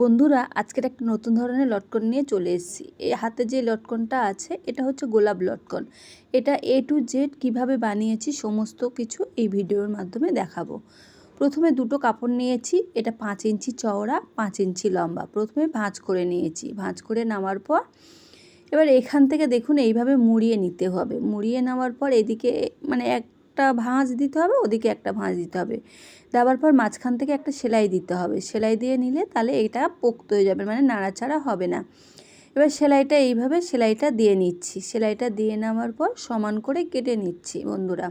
বন্ধুরা, আজকের একটা নতুন ধরনের লটকন নিয়ে চলে এসেছি। এই হাতে যে লটকনটা আছে, এটা হচ্ছে গোলাপ লটকন। এটা এ টু জেড কীভাবে বানিয়েছি সমস্ত কিছু এই ভিডিওর মাধ্যমে দেখাবো। প্রথমে দুটো কাপড় নিয়েছি, এটা পাঁচ ইঞ্চি চওড়া, পাঁচ ইঞ্চি লম্বা। প্রথমে ভাঁজ করে নিয়েছি। ভাঁজ করে নামার পর, এবার এখান থেকে দেখুন, এইভাবে মুড়িয়ে নিতে হবে। মুড়িয়ে নেওয়ার পর এদিকে মানে একটা ভাঁজ দিতে হবে, ওদিকে একটা ভাঁজ দিতে হবে। দেওয়ার পর মাঝখান থেকে একটা সেলাই দিতে হবে। সেলাই দিয়ে নিলে তাহলে এটা পোক্ত হয়ে যাবে মানে নাড়াচাড়া হবে না। এবার সেলাইটা এইভাবে সেলাইটা দিয়ে নিচ্ছি। সেলাইটা দিয়ে নেওয়ার পর সমান করে কেটে নিচ্ছি, বন্ধুরা।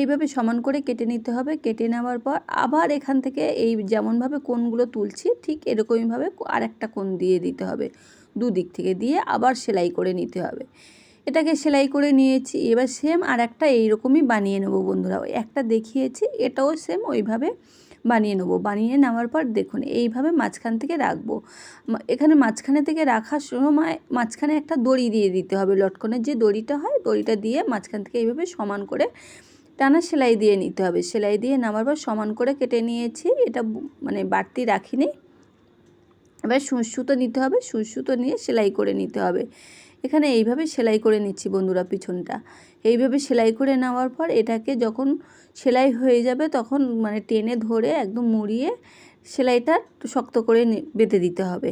এইভাবে সমান করে কেটে নিতে হবে। কেটে নেওয়ার পর আবার এখান থেকে এই যেমনভাবে কোনগুলো তুলছি, ঠিক এরকমইভাবে আর একটা কোন দিয়ে দিতে হবে। দুদিক থেকে দিয়ে আবার সেলাই করে নিতে হবে। এটাকে সেলাই করে নিয়েছি। এবার সেম আর একটা এইরকমই বানিয়ে নেব বন্ধুরা। একটা দেখিয়েছি, এটাও সেম ওইভাবে বানিয়ে নেব। বানিয়ে নেওয়ার পর দেখুন, এইভাবে মাঝখান থেকে রাখব। এখানে মাঝখানে থেকে রাখার সময় মাঝখানে একটা দড়ি দিয়ে দিতে হবে। লটকনের যে দড়িটা হয়, দড়িটা দিয়ে মাঝখান থেকে এইভাবে সমান করে টানা সেলাই দিয়ে নিতে হবে। সেলাই দিয়ে নামার পর সমান করে কেটে নিয়েছি। এটা মানে বাড়তি রাখিনি। এবার সুতো নিতে হবে। সুতো নিয়ে সেলাই করে নিতে হবে। এখানে এইভাবে সেলাই করে নিচ্ছি বন্ধুরা পিছনটা। এইভাবে সেলাই করে নেওয়ার পর এটাকে যখন সেলাই হয়ে যাবে তখন মানে টেনে ধরে একদম মুড়িয়ে সেলাইটা শক্ত করে বেঁধে দিতে হবে।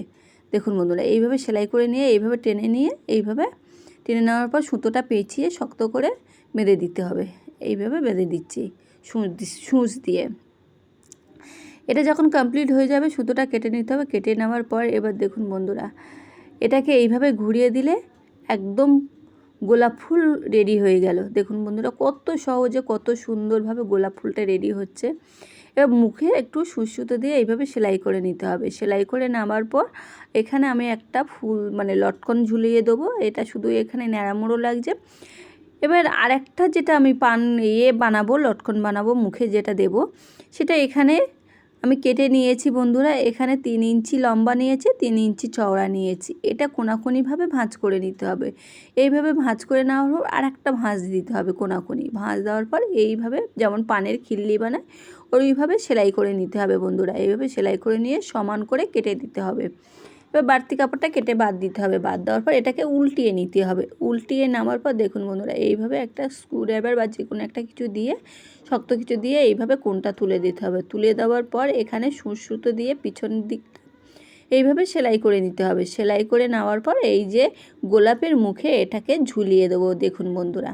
দেখুন বন্ধুরা, এইভাবে সেলাই করে নিয়ে, এইভাবে টেনে নিয়ে, এইভাবে টেনে নেওয়ার পর সুতোটা পেঁচিয়ে শক্ত করে বেঁধে দিতে হবে। এইভাবে বেঁধে দিচ্ছি সূচ দিয়ে। এটা যখন কমপ্লিট হয়ে যাবে সুতোটা কেটে নিতে হবে। কেটে নেওয়ার পর এবার দেখুন বন্ধুরা, এটাকে এইভাবে ঘুরিয়ে দিলে একদম গোলাপ ফুল রেডি হয়ে গেল। দেখুন বন্ধুরা, কত সহজে, কত সুন্দরভাবে গোলাপ ফুলটা রেডি হচ্ছে। এবার মুখে একটু সুসুতো দিয়ে এইভাবে সেলাই করে নিতে হবে। সেলাই করে নামার পর এখানে আমি একটা ফুল মানে লটকন ঝুলিয়ে দেবো। এটা শুধু এখানে ন্যাড়ামোড়ো লাগছে। এবার আরেকটা যেটা আমি পান ইয়ে বানাবো, লটকন বানাবো, মুখে যেটা দেব, সেটা এখানে আমি কেটে নিয়েছি বন্ধুরা, এখানে তিন ইঞ্চি লম্বা নিয়েছি, তিন ইঞ্চি চওড়া নিয়েছি। এটা কোনাকুনিভাবে ভাঁজ করে নিতে হবে। এইভাবে ভাঁজ করে নেওয়ার পর আর একটা ভাঁজ দিতে হবে কোনাকুনি। ভাঁজ দেওয়ার পর এইভাবে যেমন পানের খিল্লি বানায়, ওইভাবে সেলাই করে নিতে হবে বন্ধুরা। এইভাবে সেলাই করে নিয়ে সমান করে কেটে দিতে হবে। এবার বাড়তি কাপড়টা কেটে বাদ দিতে হবে, বাদ দেওয়ার পর এটাকে উল্টিয়ে নিতে হবে। উল্টিয়ে নামার পর দেখুন বন্ধুরা, এইভাবে একটা স্ক্রুড্রাইভার বা যে কোনো একটা কিছু দিয়ে, শক্ত কিছু দিয়ে এইভাবে কোনটা তুলে দিতে হবে। তুলে দেওয়ার পর এখানে সুতো দিয়ে পিছন দিকটা এইভাবে সেলাই করে নিতে হবে। সেলাই করে নেওয়ার পর এই যে গোলাপের মুখে এটাকে ঝুলিয়ে দেবো দেখুন বন্ধুরা।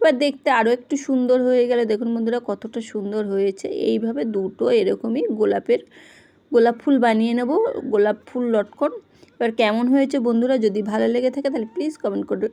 এবার দেখতে আরও একটু সুন্দর হয়ে গেলে দেখুন বন্ধুরা কতটা সুন্দর হয়েছে। এইভাবে দুটো এরকমই গোলাপের গোলাপ ফুল বানিয়ে নেব, গোলাপ ফুল লটকন। এবার কেমন হয়েছে বন্ধুরা যদি ভালো লেগে থাকে তাহলে প্লিজ কমেন্ট করে